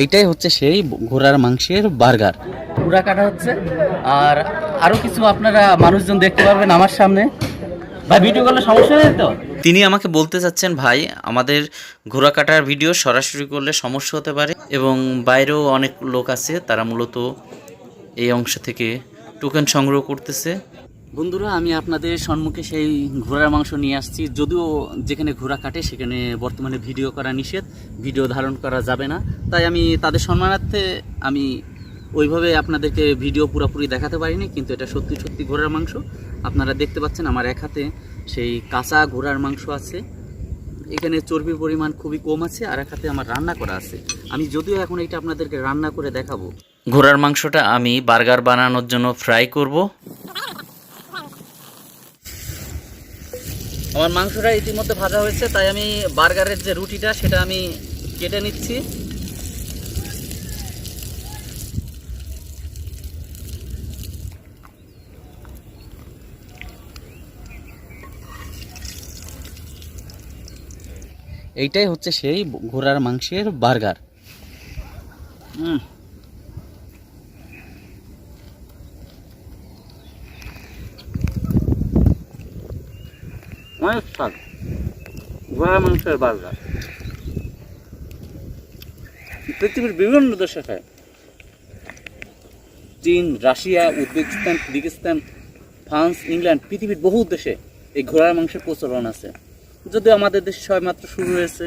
এইটাই হচ্ছে সেই ঘোড়ার মাংসের বার্গার। ঘোড়া কাটা হচ্ছে। আর আরও কিছু আপনারা মানুষজন দেখতে পারবেন আমার সামনে। ভাই ভিডিও করলে সমস্যা নেই তো? তিনি আমাকে বলতে চাচ্ছেন ভাই আমাদের ঘোড়া কাটার ভিডিও সরাসরি করলে সমস্যা হতে পারে। এবং বাইরেও অনেক লোক আছে তারা মূলত এই অংশ থেকে টোকেন সংগ্রহ করতেছে। বন্ধুরা, আমি আপনাদের সম্মুখে সেই ঘোড়ার মাংস নিয়ে আসছি। যদিও যেখানে ঘোড়া কাটে, সেখানে বর্তমানে ভিডিও করা নিষেধ, ভিডিও ধারণ করা যাবে না। তাই আমি তাদের সম্মানার্থে আমি ওইভাবে আপনাদেরকে ভিডিও পুরোপুরি দেখাতে পারিনি, কিন্তু এটা সত্যি সত্যি ঘোড়ার মাংস। আপনারা দেখতে পাচ্ছেন আমার এক হাতে সেই কাঁচা ঘোড়ার মাংস আছে। এখানে চর্বির পরিমাণ খুবই কম আছে, আর এক হাতে আমার রান্না করা আছে। আমি যদিও এখন এটা আপনাদেরকে রান্না করে দেখাবো। ঘোড়ার মাংসটা আমি বার্গার বানানোর জন্য ফ্রাই করব। আমার মাংসটা ইতিমধ্যে ভাজা হয়েছে তাই আমি বার্গারের যে রুটিটা সেটা আমি কেটে নিচ্ছি। এইটাই হচ্ছে সেই ঘোড়ার মাংসের বার্গার। হুম। অনেক স্বাদ ঘোড়া মাংসের বার্গার পৃথিবীর বিভিন্ন দেশে খায় চীন, Russia, Uzbekistan Kyrgyzstan France, England, পৃথিবীর বহু দেশে এই ঘোড়ার মাংসের প্রচলন আছে। যদিও আমাদের দেশে সবেমাত্র শুরু হয়েছে।